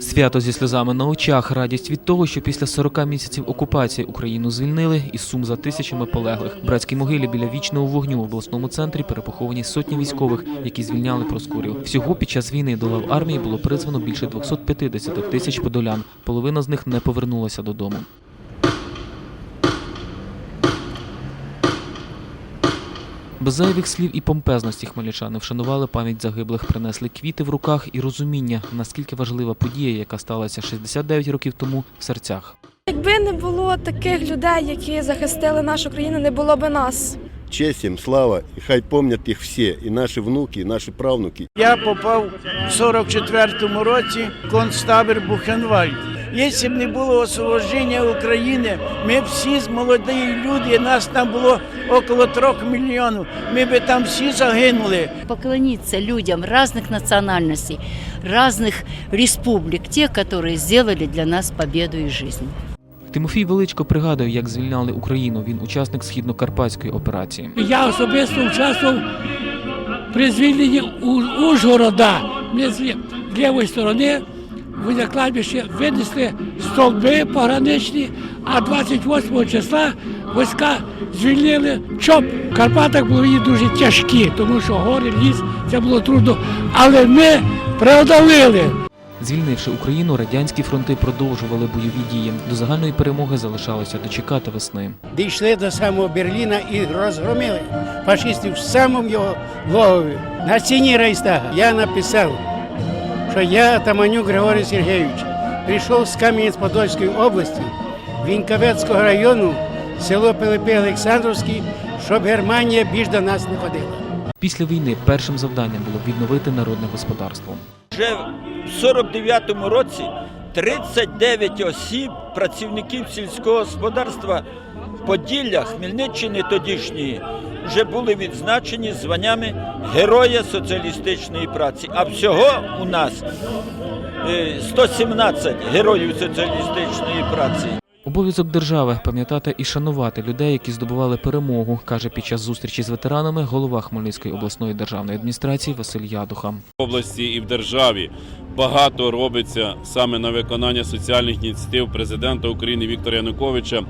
Свято зі сльозами на очах, радість від того, що після 40 місяців окупації Україну звільнили, і сум за тисячами полеглих. В братській могилі біля вічного вогню в обласному центрі перепоховані сотні військових, які звільняли Проскурів. Всього під час війни до лав армії було призвано більше 250 тисяч подолян. Половина з них не повернулася додому. Без зайвих слів і помпезності хмельничани вшанували пам'ять загиблих, принесли квіти в руках і розуміння, наскільки важлива подія, яка сталася 69 років тому в серцях. Якби не було таких людей, які захистили нашу країну, не було би нас. Честь їм, слава, і хай пам'ятають їх всі, і наші внуки, і наші правнуки. Я попав в 44-му році в концтабір Бухенвальд. Якщо б не було освобождення України, ми б всі з молоді люди, нас там було около трьох мільйонів, ми б там всі загинули. поклониться людям разных национальностей, разных республик, те, которые сделали для нас победу и жизнь. Тимофій Величко пригадує, як звільняли Україну. Він учасник східно-карпатської операції. Я особисто участвував при звільненні У- Ужгорода. Ми з лі- лівої сторони біля кладбища винесли столби пограничні, а 28 числа війська звільнили ЧОП. В Карпатах були дуже тяжкі, тому що гори, ліс, це було трудно. Але ми преодолели. Звільнивши Україну, радянські фронти продовжували бойові дії. До загальної перемоги залишалося дочекати весни. дійшли до самого Берліна і розгромили фашистів в самому його логові. На стіні Рейстага я написав, що я, Таманюк Григорій Сергійович, прийшов з Кам'янець-Подольської області, Вінковецького району, село Пилипи Олександровський, щоб Германія більш до нас не ходила. Після війни першим завданням було відновити народне господарство. Вже в 49-му році 39 осіб, працівників сільського господарства Поділля Хмельниччини тодішньої, вже були відзначені званнями Героя соціалістичної праці. А всього у нас е, 117 героїв соціалістичної праці. Обов'язок держави пам'ятати і шанувати людей, які здобували перемогу, каже під час зустрічі з ветеранами голова Хмельницької обласної державної адміністрації Василь Ядуха. в області і в державі багато робиться саме на виконання соціальних ініціатив президента України Віктора Януковича.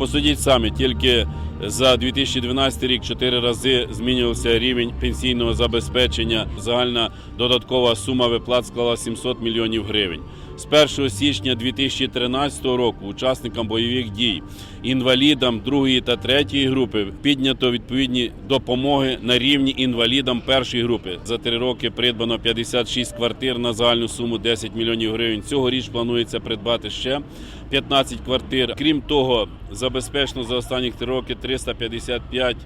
Посудіть самі, тільки за 2012 рік чотири рази змінювався рівень пенсійного забезпечення. Загальна додаткова сума виплат склала 700 мільйонів гривень. З 1 січня 2013 року учасникам бойових дій, інвалідам другої та третьої групи піднято відповідні допомоги на рівні інвалідам першої групи. За три роки придбано 56 квартир на загальну суму 10 мільйонів гривень. Цьогоріч планується придбати ще 15 квартир. Крім того, забезпечено за останні три роки 355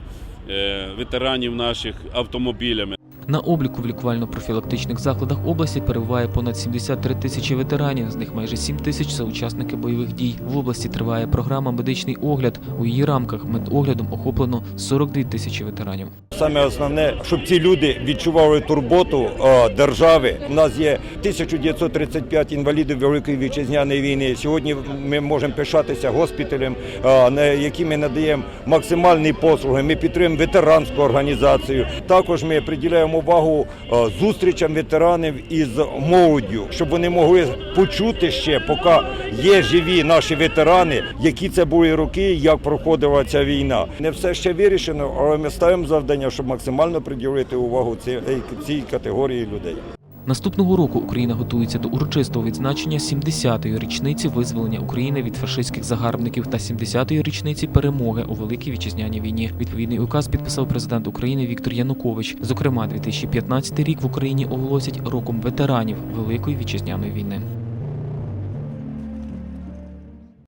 е, ветеранів наших автомобілями. На обліку в лікувально-профілактичних закладах області перебуває понад 73 тисячі ветеранів. З них майже 7 тисяч це учасники бойових дій. В області триває програма Медичний огляд. У її рамках медоглядом охоплено 42 тисячі ветеранів. Саме основне, щоб ці люди відчували турботу е, держави. У нас є 1935 інвалідів Великої вітчизняної війни. Сьогодні ми можемо пишатися госпіталем, е, на які ми надаємо максимальні послуги. Ми підтримуємо ветеранську організацію. Також ми приділяємо увагу е, зустрічам ветеранів із молоддю, щоб вони могли почути ще, поки є живі наші ветерани, які це були роки, як проходила ця війна. Не все ще вирішено, але ми ставимо завдання, щоб максимально приділити увагу цій категорії людей. Наступного року Україна готується до урочистого відзначення 70-ї річниці визволення України від фашистських загарбників та 70-ї річниці перемоги у Великій Вітчизняній війні. Відповідний указ підписав президент України Віктор Янукович. Зокрема, 2015 рік в Україні оголосять роком ветеранів Великої Вітчизняної війни.